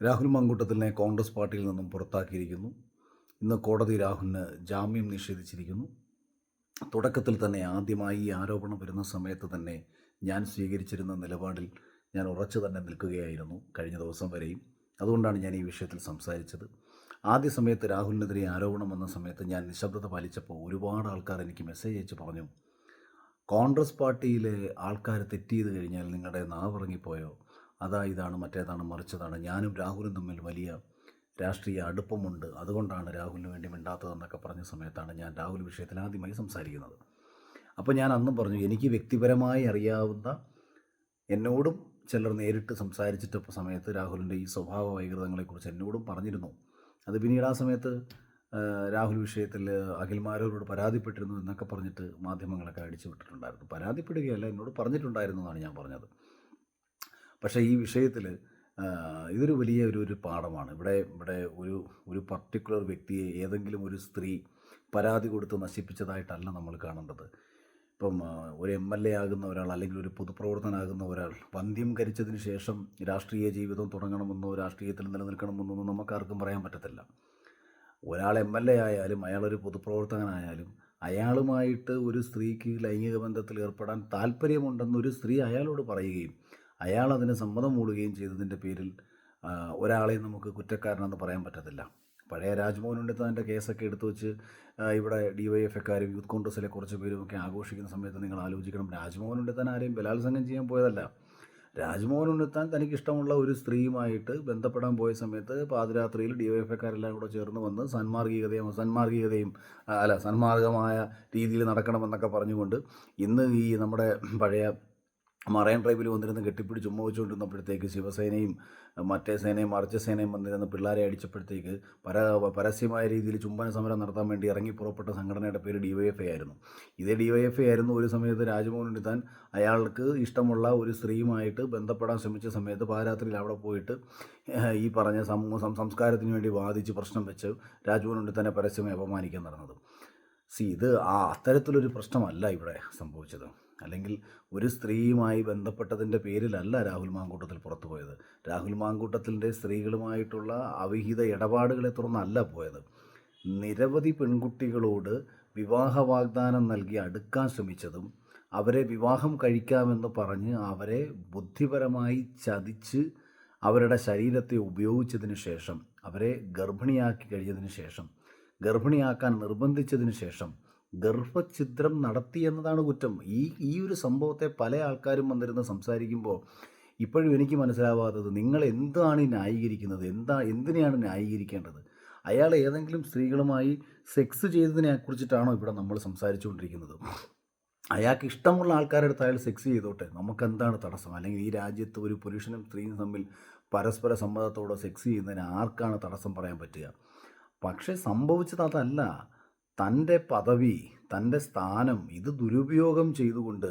രാഹുൽ മങ്കൂട്ടത്തിലിനെ കോൺഗ്രസ് പാർട്ടിയിൽ നിന്നും പുറത്താക്കിയിരിക്കുന്നു. ഇന്ന് കോടതി രാഹുലിന് ജാമ്യം നിഷേധിച്ചിരിക്കുന്നു. തുടക്കത്തിൽ തന്നെ ആദ്യമായി ഈ ആരോപണം വരുന്ന സമയത്ത് തന്നെ ഞാൻ സ്വീകരിച്ചിരുന്ന നിലപാടിൽ ഞാൻ ഉറച്ചു തന്നെ നിൽക്കുകയായിരുന്നു കഴിഞ്ഞ ദിവസം വരെയും. അതുകൊണ്ടാണ് ഞാൻ ഈ വിഷയത്തിൽ സംസാരിച്ചത്. ആദ്യ സമയത്ത് രാഹുലിനെതിരെ ആരോപണം വന്ന സമയത്ത് ഞാൻ നിശബ്ദത പാലിച്ചപ്പോൾ ഒരുപാട് ആൾക്കാർ എനിക്ക് മെസ്സേജ് അയച്ച് പറഞ്ഞു കോൺഗ്രസ് പാർട്ടിയിലെ ആൾക്കാർ തെറ്റ് ചെയ്ത് കഴിഞ്ഞാൽ നിങ്ങളുടെ നാവിറങ്ങിപ്പോയോ അതാ ഇതാണ് മറ്റേതാണ് മറിച്ചതാണ്. ഞാനും രാഹുലും തമ്മിൽ വലിയ രാഷ്ട്രീയ അടുപ്പമുണ്ട്. അതുകൊണ്ടാണ് രാഹുലിന് വേണ്ടി മിണ്ടാത്തതെന്നൊക്കെ പറഞ്ഞ സമയത്താണ് ഞാൻ രാഹുൽ വിഷയത്തിൽ ആദ്യമായി സംസാരിക്കുന്നത്. അപ്പോൾ ഞാൻ അന്നും പറഞ്ഞു എനിക്ക് വ്യക്തിപരമായി അറിയാവുന്ന എന്നോടും ചിലർ നേരിട്ട് സംസാരിച്ചിട്ട് സമയത്ത് രാഹുലിന്റെ ഈ സ്വഭാവ വൈകൃതങ്ങളെക്കുറിച്ച് എന്നോടും പറഞ്ഞിരുന്നു. അത് പിന്നീട് ആ സമയത്ത് രാഹുൽ വിഷയത്തിൽ അഖിൽമാരോട് പരാതിപ്പെട്ടിരുന്നു എന്നൊക്കെ പറഞ്ഞിട്ട് മാധ്യമങ്ങളൊക്കെ അടിച്ചു വിട്ടിട്ടുണ്ടായിരുന്നു. പരാതിപ്പെടുകയല്ല എന്നോട് പറഞ്ഞിട്ടുണ്ടായിരുന്നു എന്നാണ് ഞാൻ പറഞ്ഞത്. പക്ഷേ ഈ വിഷയത്തിൽ ഇതൊരു വലിയ ഒരു ഒരു പാഠമാണ്. ഇവിടെ ഇവിടെ ഒരു ഒരു പർട്ടിക്കുലർ വ്യക്തിയെ ഏതെങ്കിലും ഒരു സ്ത്രീ പരാതി കൊടുത്ത് നശിപ്പിച്ചതായിട്ടല്ല നമ്മൾ കാണേണ്ടത്. ഇപ്പം ഒരു എം എൽ എ ആകുന്ന ഒരാൾ അല്ലെങ്കിൽ ഒരു പൊതുപ്രവർത്തനാകുന്ന ഒരാൾ വന്ധ്യം കരിച്ചതിന് ശേഷം രാഷ്ട്രീയ ജീവിതം തുടങ്ങണമെന്നോ രാഷ്ട്രീയത്തിൽ നിലനിൽക്കണമെന്നോ നമുക്കാർക്കും പറയാൻ പറ്റത്തില്ല. ഒരാൾ എം എൽ എ ആയാലും അയാളൊരു പൊതുപ്രവർത്തകനായാലും അയാളുമായിട്ട് ഒരു സ്ത്രീക്ക് ലൈംഗിക ബന്ധത്തിൽ ഏർപ്പെടാൻ താല്പര്യമുണ്ടെന്നൊരു സ്ത്രീ അയാളോട് പറയുകയും അയാൾ അതിന് സമ്മതം മൂടുകയും ചെയ്തതിന്റെ പേരിൽ ഒരാളെ നമുക്ക് കുറ്റക്കാരനെന്ന് പറയാൻ പറ്റത്തില്ല. പഴയ രാജ്മോഹൻ ഉണ്ണിത്താന്റെ കേസൊക്കെ എടുത്തു വെച്ച് ഇവിടെ ഡി വൈ എഫ് എക്കാരും യൂത്ത് കോൺഗ്രസ്സിലെ കുറച്ച് പേരും ഒക്കെ ആഘോഷിക്കുന്ന സമയത്ത് നിങ്ങൾ ആലോചിക്കണം. രാജ്മോഹൻ ഉണ്ടെത്താൻ ആരെയും ബലാത്സംഗം ചെയ്യാൻ പോയതല്ല. രാജ്മോഹൻ ഉണ്ണിത്താൻ തനിക്ക് ഇഷ്ടമുള്ള ഒരു സ്ത്രീയുമായിട്ട് ബന്ധപ്പെടാൻ പോയ സമയത്ത് പാതിരാത്രിയിൽ ഡി വൈ എഫ് എക്കാരെല്ലാം കൂടെ ചേർന്ന് വന്ന് സന്മാർഗികതയും സന്മാർഗികതയും അല്ല സന്മാർഗമായ രീതിയിൽ നടക്കണമെന്നൊക്കെ പറഞ്ഞുകൊണ്ട് ഇന്ന് ഈ നമ്മുടെ പഴയ മറൈൻ ഡ്രൈവിൽ വന്നിരുന്ന് കെട്ടിപ്പിടിച്ച് ഉമ്മ വെച്ചുകൊണ്ടിരുന്നപ്പോഴത്തേക്ക് ശിവസേനയും മറ്റേ സേനയും മറിച്ച സേനയും വന്നിരുന്ന പിള്ളേരെ അടിച്ചപ്പോഴത്തേക്ക് പര പരസ്യമായ രീതിയിൽ ചുംബന സമരം നടത്താൻ വേണ്ടി ഇറങ്ങി പുറപ്പെട്ട സംഘടനയുടെ പേര് ഡി വൈ എഫ് ആയിരുന്നു. ഇതേ ഡി വൈ എഫ് ആയിരുന്നു ഒരു സമയത്ത് രാജ്മോഹൻ ഉണ്ടിത്താൻ അയാൾക്ക് ഇഷ്ടമുള്ള ഒരു സ്ത്രീയുമായിട്ട് ബന്ധപ്പെടാൻ ശ്രമിച്ച സമയത്ത് പാരാത്രിയിൽ അവിടെ പോയിട്ട് ഈ പറഞ്ഞ സമൂഹ സംസ്കാരത്തിന് വേണ്ടി വാദിച്ച് പ്രശ്നം വെച്ച് രാജ്മോഹൻ തന്നെ പരസ്യമായി അപമാനിക്കാൻ നടന്നത്. സി ഇത് ആ അത്തരത്തിലൊരു പ്രശ്നമല്ല ഇവിടെ സംഭവിച്ചത്. അല്ലെങ്കിൽ ഒരു സ്ത്രീയുമായി ബന്ധപ്പെട്ടതിന്റെ പേരിലല്ല രാഹുൽ മാങ്കൂട്ടത്തിൽ പുറത്തു പോയത്. രാഹുൽ മാങ്കൂട്ടത്തിന്റെ സ്ത്രീകളുമായിട്ടുള്ള അവിഹിത ഇടപാടുകളെ തുടർന്നല്ല പോയത്. നിരവധി പെൺകുട്ടികളോട് വിവാഹ വാഗ്ദാനം നൽകി അടുക്കാൻ ശ്രമിച്ചതും അവരെ വിവാഹം കഴിക്കാമെന്ന് പറഞ്ഞ് അവരെ ബുദ്ധിപരമായി ചതിച്ച് അവരുടെ ശരീരത്തെ ഉപയോഗിച്ചതിന് ശേഷം അവരെ ഗർഭിണിയാക്കി കഴിഞ്ഞതിന് ശേഷം ഗർഭിണിയാക്കാൻ നിർബന്ധിച്ചതിന് ശേഷം ഗർഭഛിദ്രം നടത്തി എന്നതാണ് കുറ്റം. ഈ ഈ ഒരു സംഭവത്തെ പല ആൾക്കാരും വന്നിരുന്ന് സംസാരിക്കുമ്പോൾ ഇപ്പോഴും എനിക്ക് മനസ്സിലാവാത്തത് നിങ്ങൾ എന്താണ് ന്യായീകരിക്കുന്നത്? എന്താ എന്തിനെയാണ് ന്യായീകരിക്കേണ്ടത്? അയാൾ ഏതെങ്കിലും സ്ത്രീകളുമായി സെക്സ് ചെയ്തതിനെ കുറിച്ചിട്ടാണോ ഇവിടെ നമ്മൾ സംസാരിച്ചുകൊണ്ടിരിക്കുന്നത്? അയാൾക്ക് ഇഷ്ടമുള്ള ആൾക്കാരുടെ അടുത്ത് അയാൾ സെക്സ് ചെയ്തോട്ടെ. നമുക്ക് എന്താണ് തടസ്സം? അല്ലെങ്കിൽ ഈ രാജ്യത്ത് ഒരു പുരുഷനും സ്ത്രീയും തമ്മിൽ പരസ്പര സമ്മതത്തോടെ സെക്സ് ചെയ്യുന്നതിന് ആർക്കാണ് തടസ്സം പറയാൻ പറ്റുക? പക്ഷേ സംഭവിച്ചത് അതല്ല. തന്റെ പദവി തന്റെ സ്ഥാനം ഇത് ദുരുപയോഗം ചെയ്തുകൊണ്ട്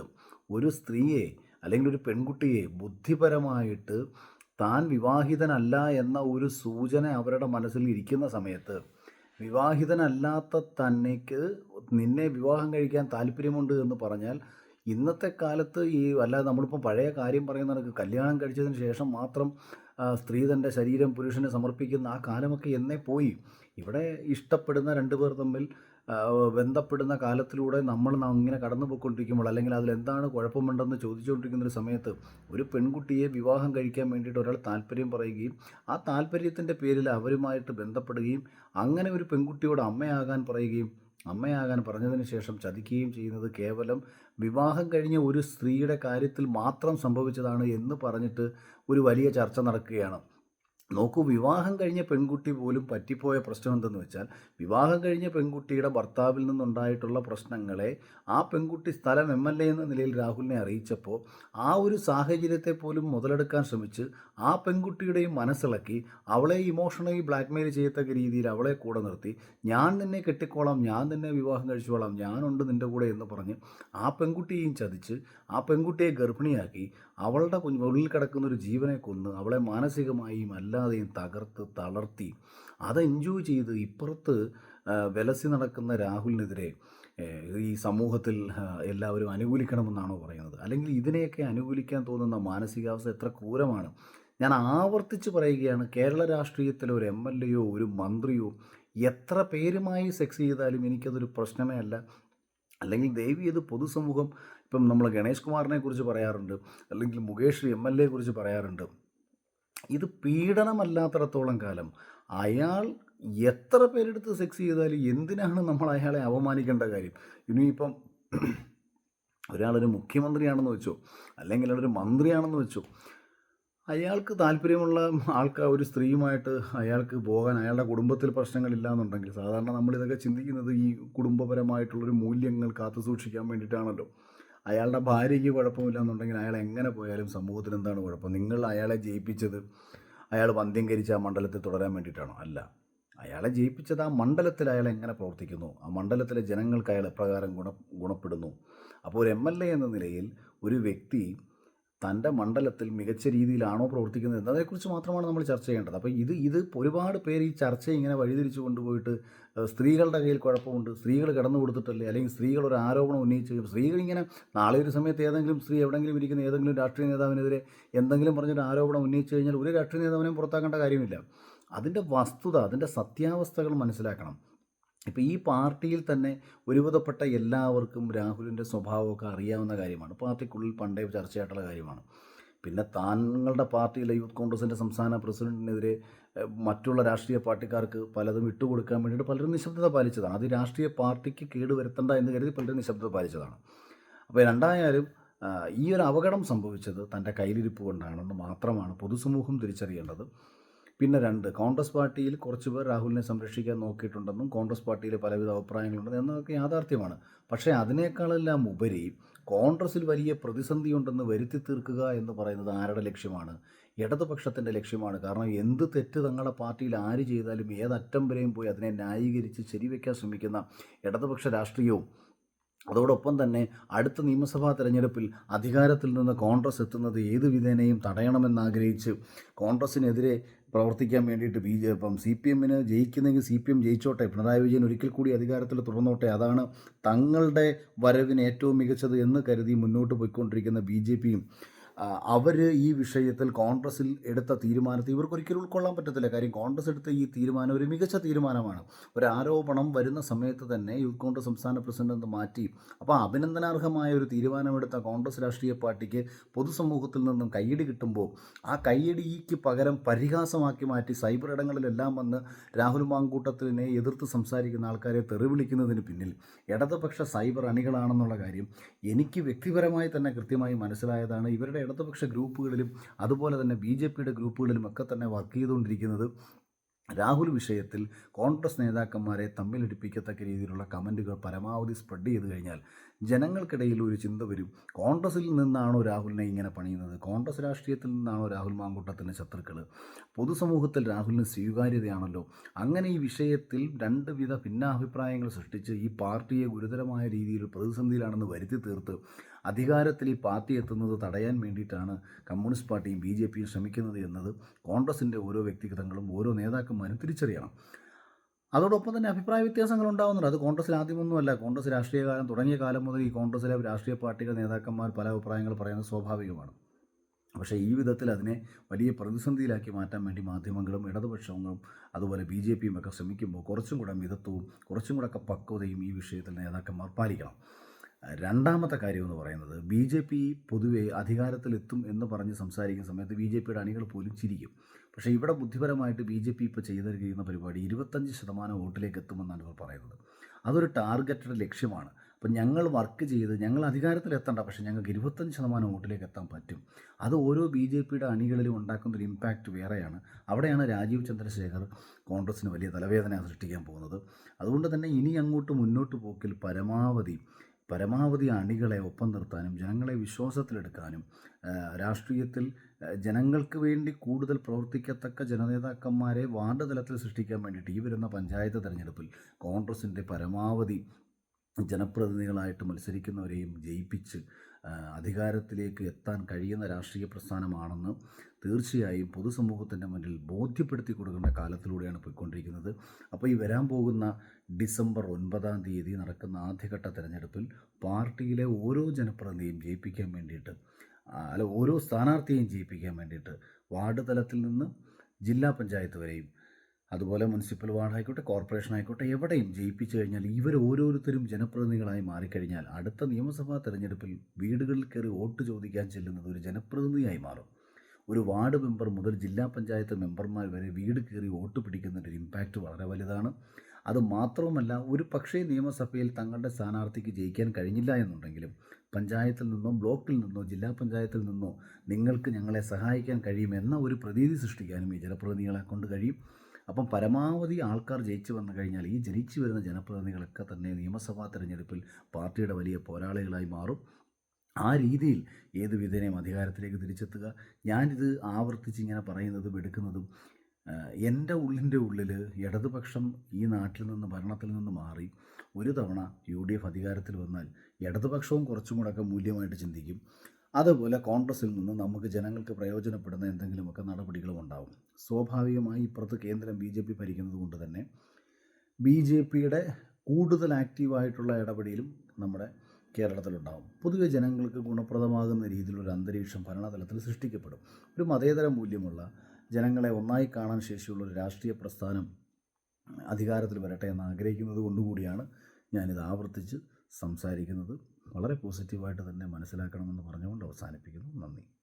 ഒരു സ്ത്രീയെ അല്ലെങ്കിൽ ഒരു പെൺകുട്ടിയെ ബുദ്ധിപരമായിട്ട് താൻ വിവാഹിതനല്ല എന്ന ഒരു സൂചന അവരുടെ മനസ്സിൽ ഇരിക്കുന്ന സമയത്ത് വിവാഹിതനല്ലാത്ത തന്നേക്ക് നിന്നെ വിവാഹം കഴിക്കാൻ താല്പര്യമുണ്ട് എന്ന് പറഞ്ഞാൽ ഇന്നത്തെ കാലത്ത് ഈ അല്ലാതെ നമ്മളിപ്പോൾ പഴയ കാര്യം പറയുന്ന കണക്ക് കല്യാണം കഴിച്ചതിന് ശേഷം മാത്രം സ്ത്രീ തന്റെ ശരീരം പുരുഷന് സമർപ്പിക്കുന്ന ആ കാലമൊക്കെ എന്നേ പോയി. ഇവിടെ ഇഷ്ടപ്പെടുന്ന രണ്ടു പേർ തമ്മിൽ ബന്ധപ്പെടുന്ന കാലത്തിലൂടെ നമ്മൾ ഇങ്ങനെ കടന്നു പോയിക്കൊണ്ടിരിക്കുമ്പോൾ അല്ലെങ്കിൽ അതിൽ എന്താണ് കുഴപ്പമുണ്ടെന്ന് ചോദിച്ചുകൊണ്ടിരിക്കുന്ന ഒരു സമയത്ത് ഒരു പെൺകുട്ടിയെ വിവാഹം കഴിക്കാൻ വേണ്ടിയിട്ട് ഒരാൾ താല്പര്യം പറയുകയും ആ താല്പര്യത്തിന്റെ പേരിൽ അവരുമായിട്ട് ബന്ധപ്പെടുകയും അങ്ങനെ ഒരു പെൺകുട്ടിയോട് അമ്മയാകാൻ പറയുകയും അമ്മയാകാൻ പറഞ്ഞതിന് ശേഷം ചതിക്കുകയും ചെയ്യുന്നത് കേവലം വിവാഹം കഴിഞ്ഞ ഒരു സ്ത്രീയുടെ കാര്യത്തിൽ മാത്രം സംഭവിച്ചതാണ് എന്ന് പറഞ്ഞിട്ട് ഒരു വലിയ ചർച്ച നടക്കുകയാണ്. നോക്കൂ വിവാഹം കഴിഞ്ഞ പെൺകുട്ടി പോലും പറ്റിപ്പോയ പ്രശ്നം എന്തെന്ന് വെച്ചാൽ വിവാഹം കഴിഞ്ഞ പെൺകുട്ടിയുടെ ഭർത്താവിൽ നിന്നുണ്ടായിട്ടുള്ള പ്രശ്നങ്ങളെ ആ പെൺകുട്ടി സ്ഥലം എം എൽ എ എന്ന നിലയിൽ രാഹുലിനെ അറിയിച്ചപ്പോൾ ആ ഒരു സാഹചര്യത്തെ പോലും മുതലെടുക്കാൻ ശ്രമിച്ച് ആ പെൺകുട്ടിയുടെയും മനസ്സിളക്കി അവളെ ഇമോഷണലി ബ്ലാക്ക്മെയിൽ ചെയ്യത്തക്ക രീതിയിൽ അവളെ കൂടെ നിർത്തി ഞാൻ നിന്നെ കെട്ടിക്കോളാം ഞാൻ നിന്നെ വിവാഹം കഴിച്ചോളാം ഞാനുണ്ട് നിന്റെ കൂടെ എന്ന് പറഞ്ഞ് ആ പെൺകുട്ടിയെയും ചതിച്ച് ആ പെൺകുട്ടിയെ ഗർഭിണിയാക്കി അവളുടെ ഉള്ളിൽ കിടക്കുന്ന ഒരു ജീവനെ കൊന്ന് അവളെ മാനസികമായും അല്ലാതെയും തകർത്ത് തളർത്തി. അത് എൻജോയ് ചെയ്ത് ഇപ്പുറത്ത് വിലസി നടക്കുന്ന രാഹുലിനെതിരെ ഈ സമൂഹത്തിൽ എല്ലാവരും അനുകൂലിക്കണമെന്നാണോ പറയുന്നത്? അല്ലെങ്കിൽ ഇതിനെയൊക്കെ അനുകൂലിക്കാൻ തോന്നുന്ന മാനസികാവസ്ഥ എത്ര ക്രൂരമാണ്? ഞാൻ ആവർത്തിച്ച് പറയുകയാണ് കേരള രാഷ്ട്രീയത്തിലെ ഒരു എം എൽ എയോ ഒരു മന്ത്രിയോ എത്ര പേരുമായി സെക്സ് ചെയ്താലും എനിക്കതൊരു പ്രശ്നമേ അല്ല. അല്ലെങ്കിൽ ദൈവി ഇത് പൊതുസമൂഹം ഇപ്പം നമ്മൾ ഗണേഷ് കുമാറിനെ കുറിച്ച് പറയാറുണ്ട് അല്ലെങ്കിൽ മുകേഷ് എം എൽ എയെ കുറിച്ച് പറയാറുണ്ട്. ഇത് പീഡനമല്ലാത്തിടത്തോളം കാലം അയാൾ എത്ര പേരെടുത്ത് സെക്സ് ചെയ്താലും എന്തിനാണ് നമ്മൾ അയാളെ അപമാനിക്കേണ്ട കാര്യം? ഇനിയിപ്പം ഒരാളൊരു മുഖ്യമന്ത്രിയാണെന്ന് വെച്ചോ അല്ലെങ്കിൽ അയാളൊരു മന്ത്രിയാണെന്ന് വെച്ചോ അയാൾക്ക് താല്പര്യമുള്ള ആൾക്കാർ ഒരു സ്ത്രീയുമായിട്ട് അയാൾക്ക് പോകാൻ അയാളുടെ കുടുംബത്തിൽ പ്രശ്നങ്ങളില്ല എന്നുണ്ടെങ്കിൽ സാധാരണ നമ്മളിതൊക്കെ ചിന്തിക്കുന്നത് ഈ കുടുംബപരമായിട്ടുള്ളൊരു മൂല്യങ്ങൾ കാത്തു സൂക്ഷിക്കാൻ വേണ്ടിയിട്ടാണല്ലോ. അയാളുടെ ഭാര്യയ്ക്ക് കുഴപ്പമില്ല എന്നുണ്ടെങ്കിൽ അയാൾ എങ്ങനെ പോയാലും സമൂഹത്തിന് എന്താണ് കുഴപ്പം? നിങ്ങൾ അയാളെ ജയിപ്പിച്ചത് അയാൾ വന്ധ്യംകരിച്ച് ആ മണ്ഡലത്തിൽ തുടരാൻ വേണ്ടിയിട്ടാണോ? അല്ല. അയാളെ ജയിപ്പിച്ചത് ആ മണ്ഡലത്തിൽ അയാൾ എങ്ങനെ പ്രവർത്തിക്കുന്നു? ആ മണ്ഡലത്തിലെ ജനങ്ങൾക്ക് അയാൾ എപ്രകാരം ഗുണ ഗുണപ്പെടുന്നു? അപ്പോൾ ഒരു എം എൽ എ എന്ന നിലയിൽ ഒരു വ്യക്തി തന്റെ മണ്ഡലത്തിൽ മികച്ച രീതിയിലാണോ പ്രവർത്തിക്കുന്നത് എന്നതിനെക്കുറിച്ച് മാത്രമാണ് നമ്മൾ ചർച്ച ചെയ്യേണ്ടത്. അപ്പോൾ ഇത് ഇത് ഒരുപാട് പേര് ഈ ചർച്ച ഇങ്ങനെ വഴിതിരിച്ചു കൊണ്ടുപോയിട്ട് സ്ത്രീകളുടെ കയ്യിൽ കുഴപ്പമുണ്ട് സ്ത്രീകൾ കടന്നു കൊടുത്തിട്ടല്ലേ അല്ലെങ്കിൽ സ്ത്രീകൾ ഒരു ആരോപണം ഉന്നയിച്ച് സ്ത്രീകൾ ഇങ്ങനെ നാളെ ഒരു സമയത്ത് ഏതെങ്കിലും സ്ത്രീ എവിടെയെങ്കിലും ഇരിക്കുന്ന ഏതെങ്കിലും രാഷ്ട്രീയ നേതാവിനെതിരെ എന്തെങ്കിലും പറഞ്ഞൊരു ആരോപണം ഉന്നയിച്ചു കഴിഞ്ഞാൽ ഒരു രാഷ്ട്രീയ നേതാവിനെയും പുറത്താക്കേണ്ട കാര്യമില്ല. അതിന്റെ വസ്തുത അതിന്റെ സത്യാവസ്ഥകൾ മനസ്സിലാക്കണം. ഇപ്പോൾ ഈ പാർട്ടിയിൽ തന്നെ ഒരുവിധപ്പെട്ട എല്ലാവർക്കും രാഹുലിന്റെ സ്വഭാവമൊക്കെ അറിയാവുന്ന കാര്യമാണ്. പാർട്ടിക്കുള്ളിൽ പണ്ടേ ചർച്ചയായിട്ടുള്ള കാര്യമാണ്. പിന്നെ താങ്കളുടെ പാർട്ടിയിലെ യൂത്ത് കോൺഗ്രസിന്റെ സംസ്ഥാന പ്രസിഡന്റിനെതിരെ മറ്റുള്ള രാഷ്ട്രീയ പാർട്ടിക്കാർക്ക് പലതും വിട്ടുകൊടുക്കാൻ വേണ്ടിയിട്ട് പലരും നിശബ്ദത പാലിച്ചതാണ്. അത് രാഷ്ട്രീയ പാർട്ടിക്ക് കേടുവരുത്തണ്ട എന്ന് കരുതി പലരും നിശബ്ദത പാലിച്ചതാണ്. അപ്പോൾ രണ്ടായാലും ഈ ഒരു അപകടം സംഭവിച്ചത് തന്റെ കയ്യിലിരിപ്പ് കൊണ്ടാണെന്ന് മാത്രമാണ് പൊതുസമൂഹം തിരിച്ചറിയേണ്ടത്. പിന്നെ രണ്ട് കോൺഗ്രസ് പാർട്ടിയിൽ കുറച്ച് പേർ രാഹുലിനെ സംരക്ഷിക്കാൻ നോക്കിയിട്ടുണ്ടെന്നും കോൺഗ്രസ് പാർട്ടിയിൽ പലവിധ അഭിപ്രായങ്ങളുണ്ടെന്നും എന്നതൊക്കെ യാഥാർത്ഥ്യമാണ്. പക്ഷേ അതിനേക്കാളെല്ലാം ഉപരി കോൺഗ്രസിൽ വലിയ പ്രതിസന്ധി ഉണ്ടെന്ന് വരുത്തി തീർക്കുക എന്ന് പറയുന്നത് ആരുടെ ലക്ഷ്യമാണ്? ഇടതുപക്ഷത്തിന്റെ ലക്ഷ്യമാണ്. കാരണം എന്ത് തെറ്റ് തങ്ങളുടെ പാർട്ടിയിൽ ആര് ചെയ്താലും ഏതറ്റം വരെയും പോയി അതിനെ ന്യായീകരിച്ച് ശരിവെക്കാൻ ശ്രമിക്കുന്ന ഇടതുപക്ഷ രാഷ്ട്രീയവും അതോടൊപ്പം തന്നെ അടുത്ത നിയമസഭാ തെരഞ്ഞെടുപ്പിൽ അധികാരത്തിൽ നിന്ന് കോൺഗ്രസ് എത്തുന്നത് ഏത് വിധേനയും തടയണമെന്നാഗ്രഹിച്ച് കോൺഗ്രസിനെതിരെ പ്രവർത്തിക്കാൻ വേണ്ടിയിട്ട് ബി ജെ ഇപ്പം സി പി എമ്മിന് ജയിക്കുന്നെങ്കിൽ സി പി എം ജയിച്ചോട്ടെ. പിണറായി വിജയൻ ഒരിക്കൽ കൂടി അധികാരത്തിൽ തുറന്നോട്ടെ. അതാണ് തങ്ങളുടെ വരവിന് ഏറ്റവും മികച്ചത് എന്ന് കരുതി മുന്നോട്ട് പോയിക്കൊണ്ടിരിക്കുന്ന ബി ജെ പിയും. അവർ ഈ വിഷയത്തിൽ കോൺഗ്രസിൽ എടുത്ത തീരുമാനത്തെ ഇവർക്ക് ഒരിക്കലും ഉൾക്കൊള്ളാൻ പറ്റത്തില്ല. കാര്യം കോൺഗ്രസ് എടുത്ത ഈ തീരുമാനം ഒരു മികച്ച തീരുമാനമാണ്. ഒരു ആരോപണം വരുന്ന സമയത്ത് തന്നെ യൂത്ത് കോൺഗ്രസ് സംസ്ഥാന പ്രസിഡന്റ് എന്ന് മാറ്റി അപ്പോൾ അഭിനന്ദനാർഹമായ ഒരു തീരുമാനമെടുത്ത കോൺഗ്രസ് രാഷ്ട്രീയ പാർട്ടിക്ക് പൊതുസമൂഹത്തിൽ നിന്നും കയ്യടി കിട്ടുമ്പോൾ ആ കയ്യടിക്ക് പകരം പരിഹാസമാക്കി മാറ്റി സൈബർ ഇടങ്ങളിലെല്ലാം വന്ന് രാഹുൽ മാങ്കൂട്ടത്തിനെ എതിർത്ത് സംസാരിക്കുന്ന ആൾക്കാരെ തെറിവിളിക്കുന്നതിന് പിന്നിൽ ഇടതുപക്ഷ സൈബർ അണികളാണെന്നുള്ള കാര്യം എനിക്ക് വ്യക്തിപരമായി തന്നെ കൃത്യമായി മനസ്സിലായതാണ്. ഇവരുടെ ഇടതുപക്ഷ ഗ്രൂപ്പുകളിലും അതുപോലെ തന്നെ ബി ജെ പിയുടെ ഗ്രൂപ്പുകളിലും ഒക്കെ തന്നെ വർക്ക് ചെയ്തുകൊണ്ടിരിക്കുന്നത് രാഹുൽ വിഷയത്തിൽ കോൺഗ്രസ് നേതാക്കന്മാരെ തമ്മിലടിപ്പിക്കത്തക്ക രീതിയിലുള്ള കമന്റുകൾ പരമാവധി സ്പ്രെഡ് ചെയ്ത് കഴിഞ്ഞാൽ ജനങ്ങൾക്കിടയിൽ ഒരു ചിന്ത വരും. കോൺഗ്രസിൽ നിന്നാണോ രാഹുലിനെ ഇങ്ങനെ പണിയുന്നത്? കോൺഗ്രസ് രാഷ്ട്രീയത്തിൽ നിന്നാണോ രാഹുൽ മാങ്കൂട്ടത്തിന്റെ ശത്രുക്കൾ പൊതുസമൂഹത്തിൽ രാഹുലിന് സ്വീകാര്യതയാണല്ലോ. അങ്ങനെ ഈ വിഷയത്തിൽ രണ്ട് വിധ ഭിന്നാഭിപ്രായങ്ങൾ സൃഷ്ടിച്ച് ഈ പാർട്ടിയെ ഗുരുതരമായ രീതിയിൽ പ്രതിസന്ധിയിലാണെന്ന് വരുത്തി തീർത്ത് അധികാരത്തിൽ പാർട്ടി എത്തുന്നത് തടയാൻ വേണ്ടിയിട്ടാണ് കമ്മ്യൂണിസ്റ്റ് പാർട്ടിയും ബി ജെ പിയും ശ്രമിക്കുന്നത് എന്നത് കോൺഗ്രസിന്റെ ഓരോ വ്യക്തിഗതങ്ങളും ഓരോ നേതാക്കന്മാരും തിരിച്ചറിയണം. അതോടൊപ്പം തന്നെ അഭിപ്രായ വ്യത്യാസങ്ങൾ ഉണ്ടാകുന്നുണ്ട് അത് കോൺഗ്രസ്സിൽ ആദ്യമൊന്നുമല്ല. കോൺഗ്രസ് രാഷ്ട്രീയ കാലം തുടങ്ങിയ കാലം മുതൽ ഈ കോൺഗ്രസ്സിലെ രാഷ്ട്രീയ പാർട്ടിയുടെ നേതാക്കന്മാർ പല അഭിപ്രായങ്ങൾ പറയുന്നത് സ്വാഭാവികമാണ്. പക്ഷേ ഈ വിധത്തിൽ അതിനെ വലിയ പ്രതിസന്ധിയിലാക്കി മാറ്റാൻ വേണ്ടി മാധ്യമങ്ങളും ഇടതുപക്ഷങ്ങളും അതുപോലെ ബി ജെ പിയും ഒക്കെ ശ്രമിക്കുമ്പോൾ കുറച്ചും കൂടെ മിതത്വവും കുറച്ചും കൂടെ പക്വതയും ഈ വിഷയത്തിൽ നേതാക്കന്മാർ പാലിക്കണം. രണ്ടാമത്തെ കാര്യം എന്ന് പറയുന്നത് ബി ജെ പി പൊതുവെ അധികാരത്തിലെത്തും എന്ന് പറഞ്ഞ് സംസാരിക്കുന്ന സമയത്ത് ബി ജെ പിയുടെ അണികൾ പോലും ചിരിക്കും. പക്ഷേ ഇവിടെ ബുദ്ധിപരമായിട്ട് ബി ജെ പി ഇപ്പോൾ ചെയ്തിരിക്കുന്ന പരിപാടി ഇരുപത്തഞ്ച് ശതമാനം വോട്ടിലേക്ക് എത്തുമെന്നാണ് ഇവർ പറയുന്നത്. അതൊരു ടാർഗറ്റഡ് ലക്ഷ്യമാണ്. അപ്പം ഞങ്ങൾ വർക്ക് ചെയ്ത് ഞങ്ങൾ അധികാരത്തിലെത്തണ്ട പക്ഷേ ഞങ്ങൾക്ക് ഇരുപത്തഞ്ച് ശതമാനം വോട്ടിലേക്ക് എത്താൻ പറ്റും. അത് ഓരോ ബി ജെ പിയുടെ അണികളിലും ഉണ്ടാക്കുന്ന ഒരു ഇമ്പാക്റ്റ് വേറെയാണ്. അവിടെയാണ് രാജീവ് ചന്ദ്രശേഖർ കോൺഗ്രസ്സിന് വലിയ തലവേദന സൃഷ്ടിക്കാൻ പോകുന്നത്. അതുകൊണ്ട് തന്നെ ഇനി അങ്ങോട്ട് മുന്നോട്ട് പോക്കിൽ പരമാവധി പരമാവധി അണികളെ ഒപ്പം നിർത്താനും ജനങ്ങളെ വിശ്വാസത്തിലെടുക്കാനും രാഷ്ട്രീയത്തിൽ ജനങ്ങൾക്ക് വേണ്ടി കൂടുതൽ പ്രവർത്തിക്കത്തക്ക ജനനേതാക്കന്മാരെ വാർഡ് തലത്തിൽ സൃഷ്ടിക്കാൻ വേണ്ടിയിട്ട് ഈ വരുന്ന പഞ്ചായത്ത് തെരഞ്ഞെടുപ്പിൽ കോൺഗ്രസിന്റെ പരമാവധി ജനപ്രതിനിധികളായിട്ട് മത്സരിക്കുന്നവരെയും ജയിപ്പിച്ച് അധികാരത്തിലേക്ക് എത്താൻ കഴിയുന്ന രാഷ്ട്രീയ പ്രസ്ഥാനമാണെന്ന് തീർച്ചയായും പൊതുസമൂഹത്തിന്റെ മുന്നിൽ ബോധ്യപ്പെടുത്തി കൊടുക്കേണ്ട കാലത്തിലൂടെയാണ് പോയിക്കൊണ്ടിരിക്കുന്നത്. അപ്പോൾ ഈ വരാൻ പോകുന്ന ഡിസംബർ ഒൻപതാം തീയതി നടക്കുന്ന ആദ്യഘട്ട തിരഞ്ഞെടുപ്പിൽ പാർട്ടിയിലെ ഓരോ ജനപ്രതിനിധിയും ജയിപ്പിക്കാൻ വേണ്ടിയിട്ട് അല്ല ഓരോ സ്ഥാനാർത്ഥിയെയും ജയിപ്പിക്കാൻ വേണ്ടിയിട്ട് വാർഡ് തലത്തിൽ നിന്ന് ജില്ലാ പഞ്ചായത്ത് വരെയും അതുപോലെ മുനിസിപ്പൽ വാർഡായിക്കോട്ടെ കോർപ്പറേഷൻ ആയിക്കോട്ടെ എവിടെയും ജയിപ്പിച്ചു കഴിഞ്ഞാൽ ഇവർ ഓരോരുത്തരും ജനപ്രതിനിധികളായി മാറിക്കഴിഞ്ഞാൽ അടുത്ത നിയമസഭാ തെരഞ്ഞെടുപ്പിൽ വീടുകളിൽ കയറി വോട്ട് ചോദിക്കാൻ ചെല്ലുന്നത് ഒരു ജനപ്രതിനിധിയായി മാറും. ഒരു വാർഡ് മെമ്പർ മുതൽ ജില്ലാ പഞ്ചായത്ത് മെമ്പർമാർ വരെ വീട് കയറി വോട്ട് പിടിക്കുന്നതിന്റെ ഇമ്പാക്റ്റ് വളരെ വലുതാണ്. അത് മാത്രവുമല്ല ഒരു പക്ഷേ നിയമസഭയിൽ തങ്ങളുടെ സ്ഥാനാർത്ഥിക്ക് ജയിക്കാൻ കഴിഞ്ഞില്ല എന്നുണ്ടെങ്കിലും പഞ്ചായത്തിൽ നിന്നോ ബ്ലോക്കിൽ നിന്നോ ജില്ലാ പഞ്ചായത്തിൽ നിന്നോ നിങ്ങൾക്ക് ഞങ്ങളെ സഹായിക്കാൻ കഴിയുമെന്ന ഒരു പ്രതീതി സൃഷ്ടിക്കാനും ഈ ജനപ്രതിനിധികളെ കൊണ്ട് കഴിയും. അപ്പം പരമാവധി ആൾക്കാർ ജയിച്ചു വന്നു കഴിഞ്ഞാൽ ഈ ജനിച്ചു വരുന്ന ജനപ്രതിനിധികളൊക്കെ തന്നെ നിയമസഭാ തെരഞ്ഞെടുപ്പിൽ പാർട്ടിയുടെ വലിയ പോരാളികളായി മാറും. ആ രീതിയിൽ ഏത് വിധേനയും അധികാരത്തിലേക്ക് തിരിച്ചെത്തുക. ഞാനിത് ആവർത്തിച്ച് ഇങ്ങനെ പറയുന്നതും എടുക്കുന്നതും എന്റെ ഉള്ളിന്റെ ഉള്ളിൽ ഇടതുപക്ഷം ഈ നാട്ടിൽ നിന്ന് ഭരണത്തിൽ നിന്ന് മാറി ഒരു തവണ യു ഡി എഫ് അധികാരത്തിൽ വന്നാൽ ഇടതുപക്ഷവും കുറച്ചും കൂടെയൊക്കെ മൂല്യമായിട്ട് ചിന്തിക്കും. അതുപോലെ കോൺഗ്രസിൽ നിന്ന് നമുക്ക് ജനങ്ങൾക്ക് പ്രയോജനപ്പെടുന്ന എന്തെങ്കിലുമൊക്കെ നടപടികളും ഉണ്ടാവും. സ്വാഭാവികമായി ഇപ്പുറത്ത് കേന്ദ്രം ബി ജെ പി ഭരിക്കുന്നത് കൊണ്ട് തന്നെ ബി ജെ പിയുടെ കൂടുതൽ ആക്റ്റീവായിട്ടുള്ള ഇടപെടലും നമ്മുടെ കേരളത്തിലുണ്ടാവും. പൊതുവെ ജനങ്ങൾക്ക് ഗുണപ്രദമാകുന്ന രീതിയിലൊരു അന്തരീക്ഷം ഭരണതലത്തിൽ സൃഷ്ടിക്കപ്പെടും. ഒരു മതേതര മൂല്യമുള്ള ജനങ്ങളെ ഒന്നായി കാണാൻ ശേഷിയുള്ള ഒരു രാഷ്ട്രീയ പ്രസ്ഥാനം അധികാരത്തിൽ വരട്ടെ എന്ന് ആഗ്രഹിക്കുന്നത് കൊണ്ടുകൂടിയാണ് ഞാനിത് ആവർത്തിച്ച് സംസാരിക്കുന്നത്. വളരെ പോസിറ്റീവായിട്ട് തന്നെ മനസ്സിലാക്കണമെന്ന് പറഞ്ഞുകൊണ്ട് അവസാനിപ്പിക്കുന്നു. നന്ദി.